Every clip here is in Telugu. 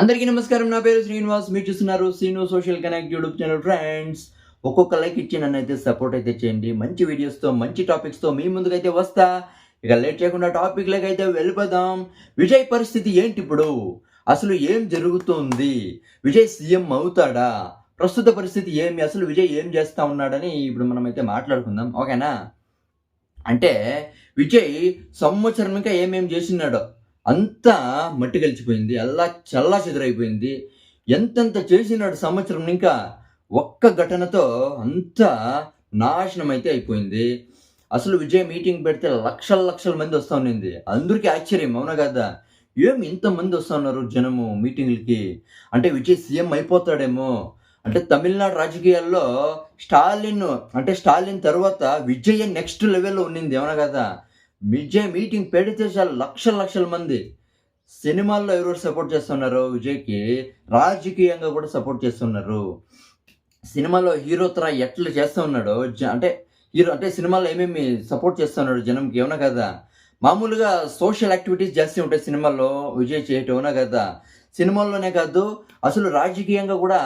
అందరికీ నమస్కారం. నా పేరు శ్రీనివాస్. మీరు చూస్తున్నారు Srinu social connect YouTube channel friends. ఒక్కొక్క లైక్ ఇచ్చి నన్ను అయితే సపోర్ట్ అయితే చేయండి. మంచి వీడియోస్తో మంచి టాపిక్స్తో మీ ముందుకైతే వస్తా. ఇక లేట్ చేయకుండా టాపిక్లోకి అయితే వెళ్ళిపోదాం. విజయ్ పరిస్థితి ఏంటి ఇప్పుడు? అసలు ఏం జరుగుతుంది? విజయ్ సీఎం అవుతాడా? ప్రస్తుత పరిస్థితి ఏమి? అసలు విజయ్ ఏం చేస్తా ఉన్నాడని ఇప్పుడు మనం అయితే మాట్లాడుకుందాం. ఓకేనా? అంటే విజయ్ సంవత్సరం ఇంకా ఏమేం చేసినాడో. అంతా మట్టి కలిసిపోయింది అల్లా చల్లా చెదరైపోయింది. ఎంతెంత చేసినాడు సంవత్సరం ఇంకా ఒక్క ఘటనతో అంతా నాశనం అయితే అయిపోయింది. అసలు విజయ్ మీటింగ్ పెడితే లక్షల లక్షల మంది వస్తూ ఉన్నింది అందరికీ ఆశ్చర్యం అవునా కదా? ఏం ఇంతమంది వస్తూ ఉన్నారు జనము మీటింగ్లకి? అంటే విజయ్ సీఎం అయిపోతాడేమో. అంటే తమిళనాడు రాజకీయాల్లో స్టాలిన్ అంటే స్టాలిన్ తర్వాత విజయ్ నెక్స్ట్ లెవెల్లో ఉండింది అవునా కదా? విజయ్ మీటింగ్ పెడితే చాలా లక్షల లక్షల మంది సినిమాల్లో ఎవరు సపోర్ట్ చేస్తున్నారు విజయ్కి రాజకీయంగా కూడా సపోర్ట్ చేస్తున్నారు. సినిమాలో హీరో తర ఎట్లా చేస్తూ ఉన్నాడో జ- అంటే హీరో అంటే సినిమాలో ఏమేమి సపోర్ట్ చేస్తున్నాడు జనంకి ఏమన్నా కదా? మామూలుగా సోషల్ యాక్టివిటీస్ జాస్తి ఉంటాయి సినిమాల్లో విజయ్ చేయటం అవునా కదా? సినిమాల్లోనే కాదు అసలు రాజకీయంగా కూడా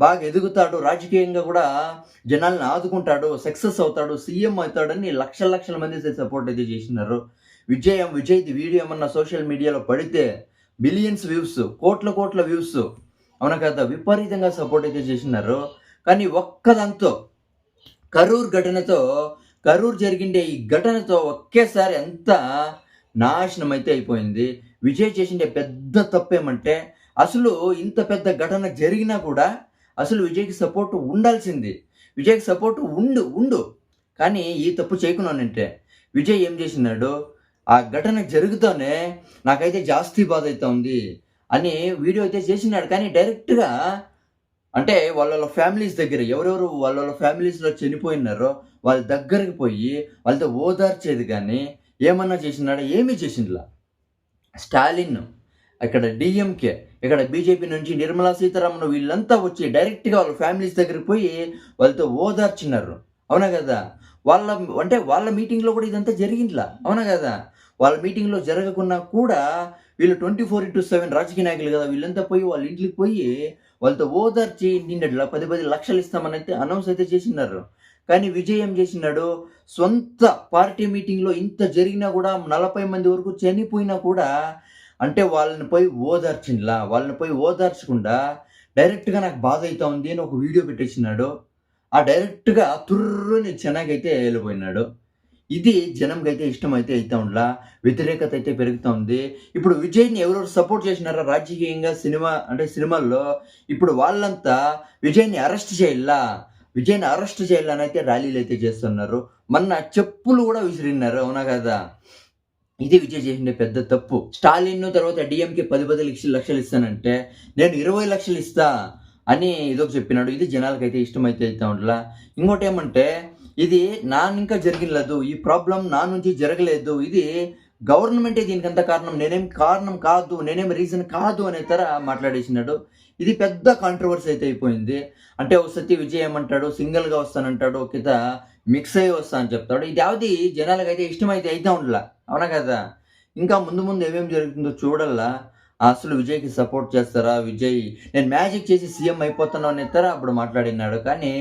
బాగా ఎదుగుతాడు రాజకీయంగా కూడా జనాల్ని ఆదుకుంటాడు సక్సెస్ అవుతాడు సీఎం అవుతాడని లక్షల లక్షల మంది సపోర్ట్ అయితే చేసినారు. విజయం విజయ్ది వీడియో ఏమన్నా సోషల్ మీడియాలో పడితే బిలియన్స్ వ్యూస్ కోట్ల కోట్ల వ్యూస్ అవునా కదా? విపరీతంగా సపోర్ట్ అయితే చేసినారు. కానీ ఒక్కదంతో కరూర్ ఘటనతో కరూర్ జరిగిండే ఈ ఘటనతో ఒకేసారి ఎంత నాశనం అయితే అయిపోయింది. విజయ్ చేసిండే పెద్ద తప్పేమంటే అసలు ఇంత పెద్ద ఘటన జరిగినా కూడా అసలు విజయ్కి సపోర్ట్ ఉండాల్సింది. విజయ్కి సపోర్ట్ ఉండు ఉండు. కానీ ఈ తప్పు చేయకున్నానంటే విజయ్ ఏం చేసినాడు? ఆ ఘటన జరుగుతూనే నాకైతే జాస్తి బాధ అవుతా ఉంది అని వీడియో అయితే చేసినాడు. కానీ డైరెక్ట్గా అంటే వాళ్ళ ఫ్యామిలీస్ దగ్గర ఎవరెవరు వాళ్ళ వాళ్ళ ఫ్యామిలీస్లో చనిపోయినారో వాళ్ళ దగ్గరికి పోయి వాళ్ళతో ఓదార్చేది కానీ ఏమన్నా చేసినాడా? ఏమీ చేసిండ్లా? స్టాలిన్ ఇక్కడ డిఎంకే ఇక్కడ బీజేపీ నుంచి నిర్మలా సీతారామన్ వీళ్ళంతా వచ్చి డైరెక్ట్గా వాళ్ళ ఫ్యామిలీస్ దగ్గరికి పోయి వాళ్ళతో ఓదార్చినారు. అవునా కదా? వాళ్ళ అంటే వాళ్ళ మీటింగ్లో కూడా ఇదంతా జరిగిందిలా? అవునా కదా? వాళ్ళ మీటింగ్లో జరగకున్నా కూడా వీళ్ళు ట్వంటీ ఫోర్ ఇంటూ సెవెన్ రాజకీయ నాయకులు కదా వీళ్ళంతా పోయి వాళ్ళ ఇంటికి పోయి వాళ్ళతో ఓదార్చి నిన్నట్లా పది పది లక్షలు ఇస్తామని అయితే అనౌన్స్ అయితే చేసినారు. కానీ విజయ్ ఏం చేసినాడు. సొంత పార్టీ మీటింగ్లో ఇంత జరిగినా కూడా నలభై మంది వరకు చనిపోయినా కూడా అంటే వాళ్ళని పోయి ఓదార్చిందిలా వాళ్ళని పోయి ఓదార్చకుండా డైరెక్ట్గా నాకు బాధ అవుతా ఉంది అని ఒక వీడియో పెట్టేసినాడు. ఆ డైరెక్ట్గా తుర్రుని చెన్నైకైతే వెళ్ళిపోయినాడు. ఇది జనంకైతే ఇష్టం అయితే అవుతా ఉండలా వ్యతిరేకత అయితే పెరుగుతూ ఉంది. ఇప్పుడు విజయ్ని ఎవరెవరు సపోర్ట్ చేసినారో రాజకీయంగా సినిమా అంటే సినిమాల్లో? ఇప్పుడు వాళ్ళంతా విజయ్ని అరెస్ట్ చేయాలా? విజయ్ని అరెస్ట్ చేయాలని అయితే ర్యాలీలు అయితే చేస్తున్నారు. మొన్న చెప్పులు కూడా విసిరిన్నారు అవునా కదా? ఇది విజయ్ చేసిన పెద్ద తప్పు. స్టాలిన్ తర్వాత డిఎంకే పది పది లక్షలు లక్షలు ఇస్తానంటే నేను ఇరవై లక్షలు ఇస్తా అని ఇదొక చెప్పినాడు. ఇది జనాలకైతే ఇష్టమైతే అయితే ఉండలా? ఇంకోటి ఏమంటే ఇది నా ఇంకా జరిగినలేదు ఈ ప్రాబ్లం నా నుంచి జరగలేదు ఇది గవర్నమెంటే దీనికంత కారణం నేనేం కారణం కాదు నేనేం రీజన్ కాదు అనే తర మాట్లాడేసినాడు. ఇది పెద్ద కాంట్రవర్సీ అయితే అయిపోయింది. అంటే ఓ సత్య విజయ్ ఏమంటాడు సింగిల్గా వస్తానంటాడు ఒక కింద మిక్స్ అయ్యి వస్తా అని చెప్తాడు. ఇది యావది అయితే ఇష్టమైతే అయితే ఉండలా అవునా కదా? ఇంకా ముందు ముందు ఏమేమి జరుగుతుందో చూడల్లా. అసలు విజయ్కి సపోర్ట్ చేస్తారా? విజయ్ నేను మ్యాజిక్ చేసి సీఎం అయిపోతాను అనే తర అప్పుడు మాట్లాడినాడు. కానీ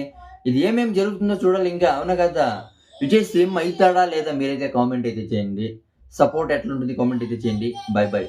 ఇది ఏమేమి జరుగుతుందో చూడాలి ఇంకా అవునా కదా? విజయ్ సీఎం అవుతాడా లేదా మీరైతే కామెంట్ అయితే చేయండి. సపోర్ట్ ఎట్లుంటుంది కామెంట్ అయితే చేయండి. Bye bye.